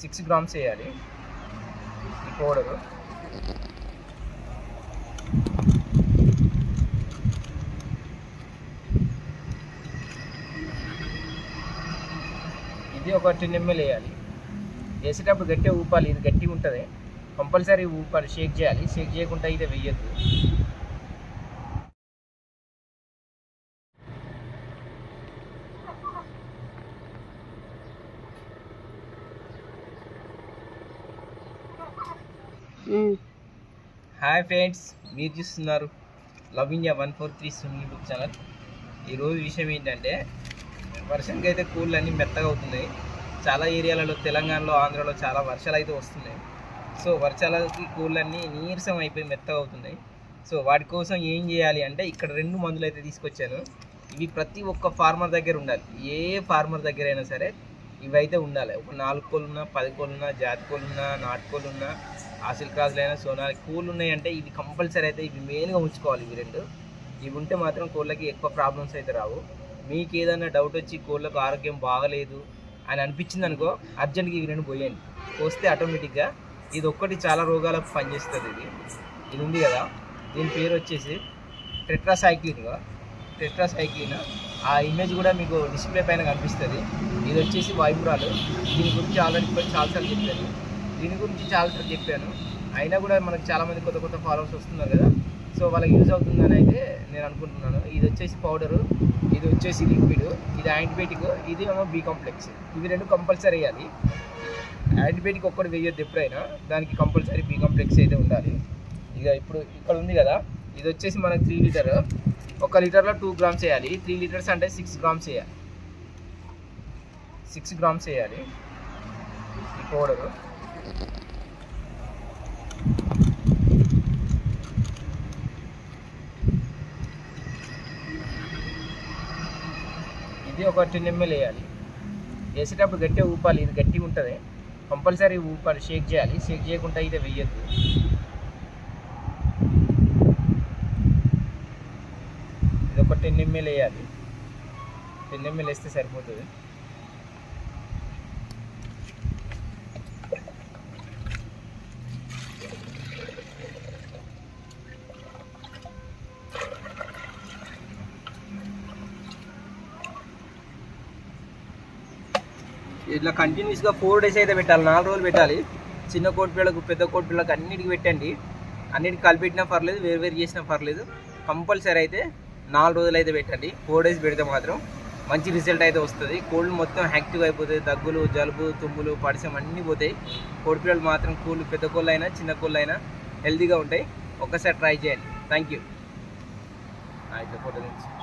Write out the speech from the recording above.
Six grams వేయాలి. ఈ powder. ఇది ఒక టెన్ ఎంఎల్ వేయాలి. వేసేటప్పుడు గట్టిగా ఊపాలి. ఇది గట్టిగా ఉంటుంది. కంపల్సరీ ఊపాలి. షేక్ చేయాలి. షేక్ చేయకుండా అయితే వెయ్యద్దు హాయ్ ఫ్రెండ్స్ మీరు చూస్తున్నారు love India one four three సున్ యూట్యూబ్ ఛానల్. ఈరోజు విషయం ఏంటంటే వర్షంకి అయితే కూళ్ళు అన్నీ మెత్తగా అవుతున్నాయి. చాలా ఏరియాలలో తెలంగాణలో ఆంధ్రాలో చాలా వర్షాలు అయితే వస్తున్నాయి. సో వర్షాలకి కూళ్ళన్నీ నీరసం అయిపోయి మెత్తగా అవుతున్నాయి. సో వాటి కోసం ఏం చేయాలి అంటే ఇక్కడ రెండు మందులు అయితే తీసుకొచ్చాను. ఇవి ప్రతి ఒక్క ఫార్మర్ దగ్గర ఉండాలి. ఏ ఫార్మర్ దగ్గర అయినా సరే ఇవైతే ఉండాలి. ఒక నాలుగు కోళ్ళు ఉన్నా పది కోళ్ళు ఉన్నా జాతి కోళ్ళు ఉన్నా నాటుకోళ్ళు ఉన్నా ఆసిల్ క్రాసులు అయినా సోనాలి కోళ్ళు ఉన్నాయంటే ఇవి కంపల్సరీ అయితే ఇవి మెయిన్గా ఉంచుకోవాలి ఇవి రెండు. ఇవి ఉంటే మాత్రం కోళ్ళకి ఎక్కువ ప్రాబ్లమ్స్ అయితే రావు. మీకు ఏదైనా డౌట్ వచ్చి కోళ్ళకు ఆరోగ్యం బాగలేదు అని అనిపించింది అనుకో అర్జెంట్గా ఇవి రెండు పోయండి. పోస్తే ఆటోమేటిక్గా ఇది ఒక్కటి చాలా రోగాలకు పనిచేస్తుంది ఇది. ఇది ఉంది కదా దీని పేరు వచ్చేసి టెట్రాసైక్లిన్ టెట్రాసైక్లిన్ ఆ ఇమేజ్ కూడా మీకు డిస్ప్లే పైన కనిపిస్తుంది. ఇది వచ్చేసి వైబ్రాలు దీని గురించి ఆల్రెడీ ఇప్పుడు చాలాసార్లు చెప్పాను. దీని గురించి చాలాసార్లు చెప్పాను. అయినా కూడా మనకు చాలామంది కొత్త కొత్త ఫాలోవర్స్ వస్తున్నారు కదా. సో వాళ్ళకి యూజ్ అవుతుందని అయితే నేను అనుకుంటున్నాను. ఇది వచ్చేసి పౌడరు ఇది వచ్చేసి లిక్విడ్ ఇది యాంటీబయాటిక్ ఇది ఏమో బీ కాంప్లెక్స్ ఇవి రెండు కంపల్సరీ వేయాలి యాంటీబయాటిక్ ఒక్కటి వేయొద్దు ఎప్పుడైనా. దానికి కంపల్సరీ బీ కాంప్లెక్స్ అయితే ఉండాలి. ఇక ఇప్పుడు ఇక్కడ ఉంది కదా. ఇది వచ్చేసి మనకు త్రీ లీటర్ ఒక లీటర్లో టూ గ్రామ్స్ వేయాలి. త్రీ లీటర్స్ అంటే సిక్స్ గ్రామ్స్ వేయాలి. సిక్స్ గ్రామ్స్ వేయాలి. ఈ పౌడరు ఇది ఒక టెన్ ఎంఎల్ వేయాలి. వేసేటప్పుడు గట్టిగా ఊపాలి. ఇది గట్టిగా ఉంటుంది. కంపల్సరీ ఊపాలి. షేక్ చేయాలి. షేక్ చేయకుండా అయితే వెయ్యద్దు ఇది ఒక టెన్ ఎంఎల్ వేయాలి. టెన్ ఎంఎల్ వేస్తే సరిపోతుంది. ఇట్లా కంటిన్యూస్గా ఫోర్ డేస్ అయితే పెట్టాలి నాలుగు రోజులు పెట్టాలి. చిన్న కోటి పిల్లలకు పెద్ద కోటి పిల్లలకు అన్నిటికి పెట్టండి. అన్నిటికి కలిపెట్టినా పర్లేదు వేరు వేరు చేసినా పర్లేదు. కంపల్సరీ అయితే నాలుగు రోజులు అయితే పెట్టండి. ఫోర్ డేస్ పెడితే మాత్రం మంచి రిజల్ట్ అయితే వస్తుంది. కోల్డ్ మొత్తం యాక్టివ్ అయిపోతాయి. దగ్గులు జలుబు తుమ్ములు పడిసం అన్నీ పోతాయి. కోడి పిల్లలు మాత్రం కోళ్ళు పెద్ద కోళ్ళు అయినా చిన్న కోళ్ళు అయినా హెల్తీగా ఉంటాయి. ఒక్కసారి ట్రై చేయండి. థ్యాంక్ యూ ఫోటో నుంచి